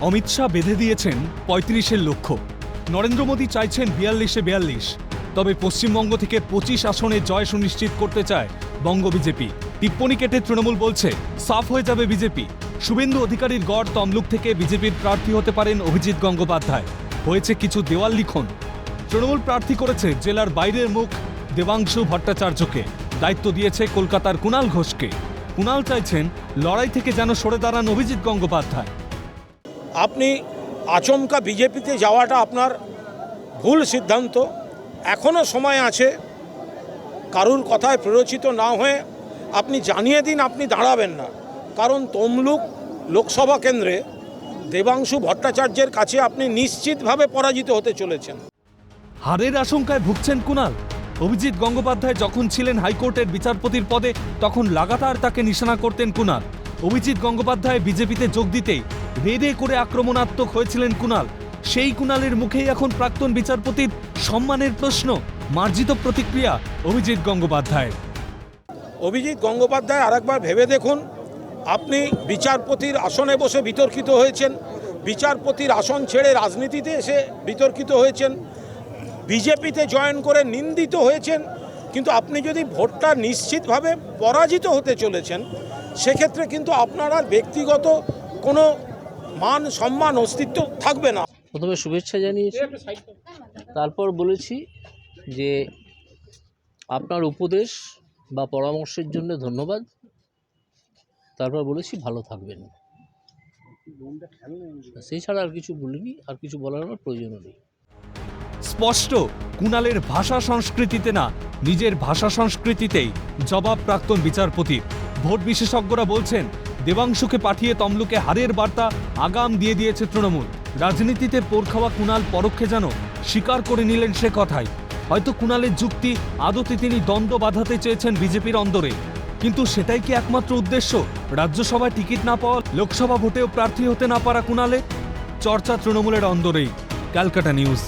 অমিত শাহ বেঁধে দিয়েছেন পঁয়ত্রিশের লক্ষ্য। নরেন্দ্র মোদী চাইছেন বিয়াল্লিশে বিয়াল্লিশ। তবে পশ্চিমবঙ্গ থেকে পঁচিশ আসনে জয় সুনিশ্চিত করতে চায় বঙ্গ বিজেপি। টিপ্পনি কেটে তৃণমূল বলছে, সাফ হয়ে যাবে বিজেপি। শুভেন্দু অধিকারীর গড় তমলুক থেকে বিজেপির প্রার্থী হতে পারেন অভিজিৎ গঙ্গোপাধ্যায়। হয়েছে কিছু দেওয়াল লিখন। তৃণমূল প্রার্থী করেছে জেলার বাইরের মুখ দেবাংশু ভট্টাচার্যকে। দায়িত্ব দিয়েছে কলকাতার কুণাল ঘোষকে। কুণাল চাইছেন, লড়াই থেকে যেন সরে দাঁড়ান অভিজিৎ গঙ্গোপাধ্যায়। আপনি আচমকা বিজেপিতে যাওয়াটা আপনার ভুল সিদ্ধান্ত। এখনও সময় আছে কারুর কথায় প্ররোচিত না হয়ে আপনি জানিয়ে দিন, আপনি দাঁড়াবেন না। কারণ তমলুক লোকসভা কেন্দ্রে দেবাংশু ভট্টাচার্যের কাছে আপনি নিশ্চিতভাবে পরাজিত হতে চলেছেন। হারের আশঙ্কায় ভুগছেন কুণাল অভিজিৎ গঙ্গোপাধ্যায় যখন ছিলেন হাইকোর্টের বিচারপতির পদে, তখন লাগাতার তাকে নিশানা করতেন কুণাল অভিজিৎ গঙ্গোপাধ্যায় বিজেপিতে যোগ দিতেই রেডে করে আক্রমণাত্মক হয়েছিলেন কুণাল। সেই কুণালের মুখেই এখন প্রাক্তন বিচারপতির সম্মানের প্রশ্ন, মার্জিত প্রতিক্রিয়া, অভিজিৎ গঙ্গোপাধ্যায় অভিজিৎ গঙ্গোপাধ্যায় আরেকবার ভেবে দেখুন, আপনি বিচারপতির আসনে বসে বিতর্কিত হয়েছেন, বিচারপতির আসন ছেড়ে রাজনীতিতে এসে বিতর্কিত হয়েছেন, বিজেপিতে জয়েন করে নিন্দিত হয়েছেন, কিন্তু আপনি যদি ভোটটা নিশ্চিতভাবে পরাজিত হতে চলেছেন, সেক্ষেত্রে কিন্তু আপনার ব্যক্তিগত কোনো মান সম্মান অস্তিত্ব থাকবে না। প্রথমে শুভেচ্ছা জানিয়েছি। তারপর বলেছি যে আপনার উপদেশ বা পরামর্শের জন্য ধন্যবাদ। তারপর বলেছি ভালো থাকবেন। সেই ছাড়া আর কিছু বলিনি আর কিছু বলার আমার প্রয়োজনও নেই। স্পষ্ট কুণালের ভাষা সংস্কৃতিতে না নিজের ভাষা সংস্কৃতিতেই জবাব প্রাক্তন বিচারপতির ভোট বিশেষজ্ঞরা বলছেন দেবাংশুকে পাঠিয়ে তমলুকে হারের বার্তা আগাম দিয়ে দিয়েছে তৃণমূল। রাজনীতিতে পোর খাওয়া কুণাল পরোক্ষে যেন স্বীকার করে নিলেন সে কথাই। হয়তো কুণালের যুক্তি আদতে তিনি দ্বন্দ্ব বাঁধাতে চেয়েছেন বিজেপির অন্দরে। কিন্তু সেটাই কি একমাত্র উদ্দেশ্য? রাজ্যসভায় টিকিট না পাওয়া, লোকসভা ভোটেও প্রার্থী হতে না পারা কুণালে চর্চা তৃণমূলের অন্দরেই। ক্যালকাটা নিউজ।